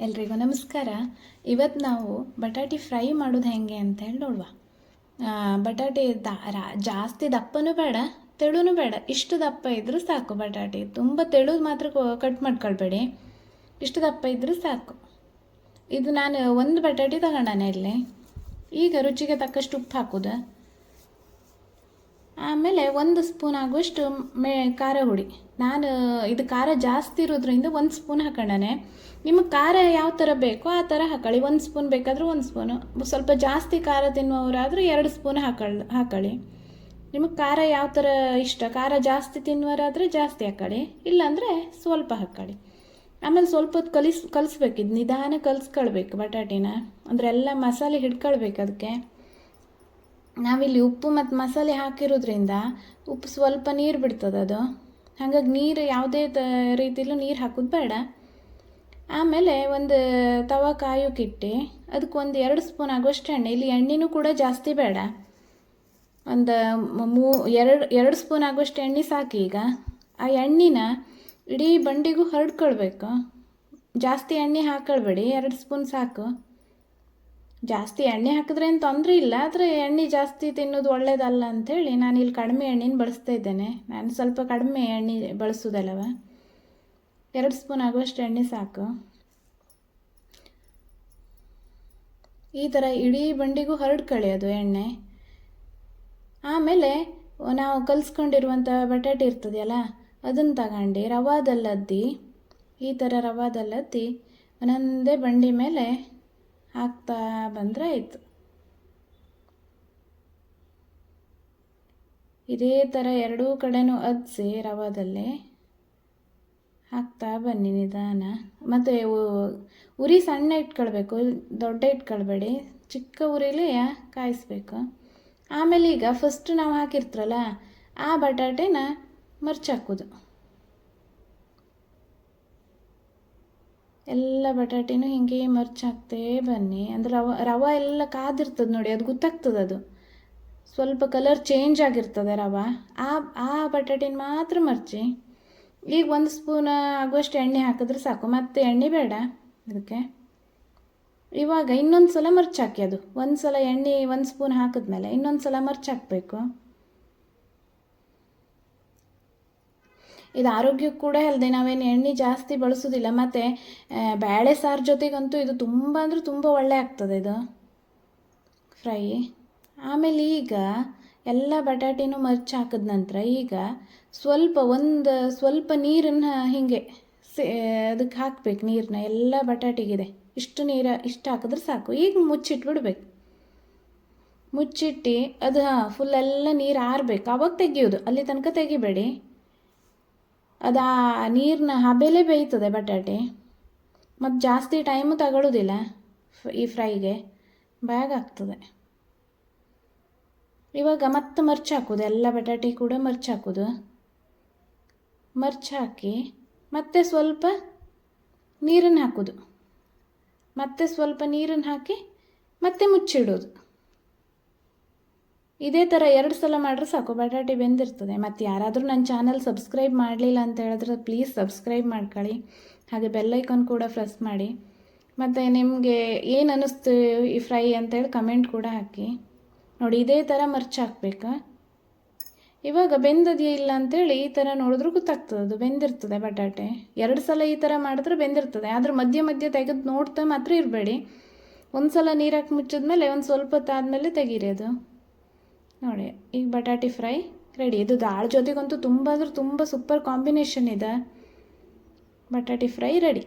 ಎಲ್ರಿಗೂ ನಮಸ್ಕಾರ. ಇವತ್ತು ನಾವು ಬಟಾಟೆ ಫ್ರೈ ಮಾಡೋದು ಹೆಂಗೆ ಅಂತ ಹೇಳಿ ನೋಡುವ. ಬಟಾಟೆ ದ, ರಾ- ಜಾಸ್ತಿ ದಪ್ಪನೂ ಬೇಡ, ತೆಳುನೂ ಬೇಡ. ಇಷ್ಟು ದಪ್ಪ ಇದ್ದರೂ ಸಾಕು ಬಟಾಟೆ. ತುಂಬ ತೆಳುದು ಮಾತ್ರ ಕಟ್ ಮಾಡ್ಕೊಳ್ಬೇಡಿ. ಇಷ್ಟು ದಪ್ಪ ಇದ್ದರೂ ಸಾಕು. ಇದು ನಾನು ಒಂದು ಬಟಾಟೆ ತಗೊಂಡಾನೆ ಇಲ್ಲಿ. ಈಗ ರುಚಿಗೆ ತಕ್ಕಷ್ಟು ಉಪ್ಪು ಹಾಕೋದು. ಆಮೇಲೆ ಒಂದು ಸ್ಪೂನ್ ಆಗುವಷ್ಟು ಮೇ, ಖಾರ ಹುಡಿ. ನಾನು, ಇದು ಖಾರ ಜಾಸ್ತಿ ಇರೋದ್ರಿಂದ ಒಂದು ಸ್ಪೂನ್ ಹಾಕೊಂಡಾನೆ. ನಿಮಗೆ ಖಾರ ಯಾವ ಥರ ಬೇಕೋ ಆ ಥರ ಹಾಕೊಳ್ಳಿ. ಒಂದು ಸ್ಪೂನ್ ಬೇಕಾದರೂ ಒಂದು ಸ್ಪೂನು. ಸ್ವಲ್ಪ ಜಾಸ್ತಿ ಖಾರ ತಿನ್ನುವವರಾದರೂ ಎರಡು ಸ್ಪೂನ್ ಹಾಕೊಳ್ಳಿ ಹಾಕೊಳ್ಳಿ. ನಿಮಗೆ ಖಾರ ಯಾವ ಥರ ಇಷ್ಟ? ಖಾರ ಜಾಸ್ತಿ ತಿನ್ನುವರಾದರೆ ಜಾಸ್ತಿ ಹಾಕೊಳ್ಳಿ. ಇಲ್ಲಾಂದರೆ ಸ್ವಲ್ಪ ಹಾಕೊಳ್ಳಿ. ಆಮೇಲೆ ಸ್ವಲ್ಪ ಹೊತ್ತು ಕಲಿಸ್ ಕಲಿಸ್ಬೇಕಿದ್ದು ನಿಧಾನ ಕಲಿಸ್ಕೊಳ್ಬೇಕು ಬಟಾಟಿನ. ಅಂದರೆ ಎಲ್ಲ ಮಸಾಲೆ ಹಿಡ್ಕೊಳ್ಬೇಕು ಅದಕ್ಕೆ ನಾವಿಲ್ಲಿ ಉಪ್ಪು ಮತ್ತು ಮಸಾಲೆ ಹಾಕಿರೋದ್ರಿಂದ ಉಪ್ಪು ಸ್ವಲ್ಪ ನೀರು ಬಿಡ್ತದೆ ಅದು. ಹಾಗಾಗಿ ನೀರು ಯಾವುದೇ ತ, ರೀತಿಲೂ ನೀರು ಹಾಕೋದು ಬೇಡ. ಆಮೇಲೆ ಒಂದು ತವ ಕಾಯೋಕ್ಕಿಟ್ಟು ಅದಕ್ಕೆ ಒಂದು ಎರಡು ಸ್ಪೂನ್ ಆಗುವಷ್ಟು ಎಣ್ಣೆ, ಇಲ್ಲಿ ಎಣ್ಣೆನೂ ಕೂಡ ಜಾಸ್ತಿ ಬೇಡ. ಒಂದು ಮೂ, ಎರಡು ಎರಡು ಸ್ಪೂನ್ ಆಗುವಷ್ಟು ಎಣ್ಣೆ ಸಾಕು ಈಗ. ಆ ಎಣ್ಣೆನ ಇಡೀ ಬಂಡಿಗೂ ಹರಡ್ಕೊಳ್ಬೇಕು. ಜಾಸ್ತಿ ಎಣ್ಣೆ ಹಾಕೊಳ್ಬೇಡಿ, ಎರಡು ಸ್ಪೂನ್ ಸಾಕು. ಜಾಸ್ತಿ ಎಣ್ಣೆ ಹಾಕಿದ್ರೆ ಏನು ತೊಂದರೆ ಇಲ್ಲ, ಆದರೆ ಎಣ್ಣೆ ಜಾಸ್ತಿ ತಿನ್ನೋದು ಒಳ್ಳೇದಲ್ಲ ಅಂಥೇಳಿ ನಾನು ಇಲ್ಲಿ ಕಡಿಮೆ ಎಣ್ಣೆನ ಬಳಸ್ತಾ ಇದ್ದೇನೆ. ನಾನು ಸ್ವಲ್ಪ ಕಡಿಮೆ ಎಣ್ಣೆ ಬಳಸೋದಲ್ಲವ? ಎರಡು ಸ್ಪೂನ್ ಆಗುವಷ್ಟು ಎಣ್ಣೆ ಸಾಕು. ಈ ಥರ ಇಡೀ ಬಂಡಿಗೂ ಹರಡ್ಕೊಳ್ಳಿ ಅದು ಎಣ್ಣೆ. ಆಮೇಲೆ ನಾವು ಕಲಿಸ್ಕೊಂಡಿರುವಂಥ ಬಟಾಟೆ ಇರ್ತದೆಯಲ್ಲ ಅದನ್ನು ತಗೊಂಡು. ರವಾದಲ್ಲದ್ದಿ, ಈ ಥರ ರವಾದಲ್ಲದ್ದಿ ಒಂದೊಂದೇ ಬಂಡಿ ಮೇಲೆ ಹಾಕ್ತಾ ಬಂದರೆ ಆಯಿತು. ಇದೇ ಥರ ಎರಡೂ ಕಡೆನೂ ಅದ್ಸಿ ರವಾದಲ್ಲಿ ಹಾಕ್ತಾ ಬನ್ನಿ ನಿಧಾನ. ಮತ್ತು ಉರಿ ಸಣ್ಣ ಇಟ್ಕೊಳ್ಬೇಕು, ದೊಡ್ಡ ಇಟ್ಕೊಳ್ಬೇಡಿ. ಚಿಕ್ಕ ಉರಿಲೇ ಕಾಯಿಸ್ಬೇಕು. ಆಮೇಲೆ ಈಗ ಫಸ್ಟ್ ನಾವು ಹಾಕಿರ್ತೀರಲ್ಲ, ಆ ಬಟಾಟೆನ ಮರ್ಚ್ ಎಲ್ಲ ಬಟಾಟಿನೂ ಹಿಂಗೆ ಮರ್ಚ್ ಹಾಕ್ತೇ ಬನ್ನಿ. ಅಂದ್ರೆ ರವ, ರವೆ ಎಲ್ಲ ಕಾದಿರ್ತದೆ ನೋಡಿ, ಅದು ಗೊತ್ತಾಗ್ತದೆ ಅದು. ಸ್ವಲ್ಪ ಕಲರ್ ಚೇಂಜ್ ಆಗಿರ್ತದೆ ರವ. ಆ ಆ ಬಟಾಟಿನ ಮಾತ್ರ ಮರ್ಚಿ. ಈಗ ಒಂದು ಸ್ಪೂನ್ ಆಗುವಷ್ಟು ಎಣ್ಣೆ ಹಾಕಿದ್ರೆ ಸಾಕು. ಮತ್ತೆ ಎಣ್ಣೆ ಬೇಡ ಇದಕ್ಕೆ ಇವಾಗ ಇನ್ನೊಂದು ಸಲ ಮರ್ಚ್ ಹಾಕಿ ಅದು. ಒಂದು ಸಲ ಎಣ್ಣೆ ಒಂದು ಸ್ಪೂನ್ ಹಾಕಿದ್ಮೇಲೆ ಇನ್ನೊಂದು ಸಲ ಮರ್ಚ್ ಇದು ಆರೋಗ್ಯಕ್ಕೆ ಕೂಡ ಅಲ್ಲದೆ ನಾವೇನು ಎಣ್ಣೆ ಜಾಸ್ತಿ ಬಳಸೋದಿಲ್ಲ. ಮತ್ತು ಬೇಳೆ ಸಾರು ಜೊತೆಗಂತೂ ಇದು ತುಂಬ ಅಂದರೆ ತುಂಬ ಒಳ್ಳೆ ಆಗ್ತದೆ ಇದು. ಫ್ರೈ. ಆಮೇಲೆ ಈಗ ಎಲ್ಲ ಬಟಾಟೆನೂ ಮರ್ಚ್ ಹಾಕಿದ ನಂತರ ಈಗ ಸ್ವಲ್ಪ ಒಂದು, ಸ್ವಲ್ಪ ನೀರನ್ನು ಹೀಗೆ ಅದಕ್ಕೆ ಹಾಕ್ಬೇಕು ನೀರನ್ನ ಎಲ್ಲ ಬಟಾಟೆಗಿದೆ. ಇಷ್ಟು ನೀರು ಇಷ್ಟು ಹಾಕಿದ್ರೆ ಸಾಕು. ಈಗ ಮುಚ್ಚಿಟ್ಬಿಡ್ಬೇಕು. ಮುಚ್ಚಿಟ್ಟು ಅದು ಫುಲ್ ಎಲ್ಲ ನೀರು ಆರಬೇಕು. ಅವಾಗ ತೆಗಿಯೋದು. ಅಲ್ಲಿ ತನಕ ತೆಗಿಬೇಡಿ. ಅದು ಆ ನೀರಿನ ಹಬೆಲೆ ಬೇಯ್ತದೆ ಬಟಾಟೆ. ಮತ್ತು ಜಾಸ್ತಿ ಟೈಮು ತಗೊಳ್ಳೋದಿಲ್ಲ ಈ ಫ್ರೈಗೆ ಬೇಗ ಆಗ್ತದೆ. ಇವಾಗ ಮತ್ತೆ ಮರ್ಚ್ ಹಾಕೋದು, ಎಲ್ಲ ಬಟಾಟೆ ಕೂಡ ಮರ್ಚ್ ಹಾಕೋದು. ಮರ್ಚ್ ಹಾಕಿ ಮತ್ತೆ ಸ್ವಲ್ಪ ನೀರನ್ನು ಹಾಕೋದು. ಮತ್ತೆ ಸ್ವಲ್ಪ ನೀರನ್ನು ಹಾಕಿ ಮತ್ತೆ ಮುಚ್ಚಿಡೋದು. ಇದೇ ಥರ ಎರಡು ಸಲ ಮಾಡಿದ್ರೆ ಸಾಕು. ಬಟಾಟೆ ಬೆಂದಿರ್ತದೆ. ಮತ್ತು ಯಾರಾದರೂ ನನ್ನ ಚಾನಲ್ ಸಬ್ಸ್ಕ್ರೈಬ್ ಮಾಡಲಿಲ್ಲ ಅಂತ ಹೇಳಿದ್ರೆ ಪ್ಲೀಸ್ ಸಬ್ಸ್ಕ್ರೈಬ್ ಮಾಡ್ಕೊಳ್ಳಿ. ಹಾಗೆ ಬೆಲ್ಲೈಕನ್ ಕೂಡ ಪ್ರೆಸ್ ಮಾಡಿ. ಮತ್ತು ನಿಮಗೆ ಏನು ಅನ್ನಿಸ್ತು ಈ ಫ್ರೈ ಅಂತೇಳಿ ಕಮೆಂಟ್ ಕೂಡ ಹಾಕಿ. ನೋಡಿ, ಇದೇ ಥರ ಮರ್ಚ್ ಹಾಕ್ಬೇಕು? ಇವಾಗ ಬೆಂದದೆಯೇ ಇಲ್ಲ ಅಂತೇಳಿ ಈ ಥರ ನೋಡಿದ್ರೂ ಗೊತ್ತಾಗ್ತದೆ. ಅದು ಬೆಂದಿರ್ತದೆ ಬಟಾಟೆ. ಎರಡು ಸಲ ಈ ಥರ ಮಾಡಿದ್ರೆ ಬೆಂದಿರ್ತದೆ. ಆದರೆ ಮಧ್ಯೆ ಮಧ್ಯೆ ತೆಗೆದು ನೋಡ್ತಾ ಮಾತ್ರ ಇರಬೇಡಿ. ಒಂದು ಸಲ ನೀರು ಹಾಕಿ ಮುಚ್ಚಿದ್ಮೇಲೆ ಒಂದು ಸ್ವಲ್ಪ ಹೊತ್ತಾದಮೇಲೆ ತೆಗೀರಿ ಅದು. ನೋಡಿ, ಈಗ ಬಟಾಟಿ ಫ್ರೈ ರೆಡಿ ಇದು ದಾಲ್ ಜೊತೆಗಂತೂ ತುಂಬ ಅಂದ್ರೆ ತುಂಬ ಸೂಪರ್ ಕಾಂಬಿನೇಷನ್ ಇದೆ. ಬಟಾಟಿ ಫ್ರೈ ರೆಡಿ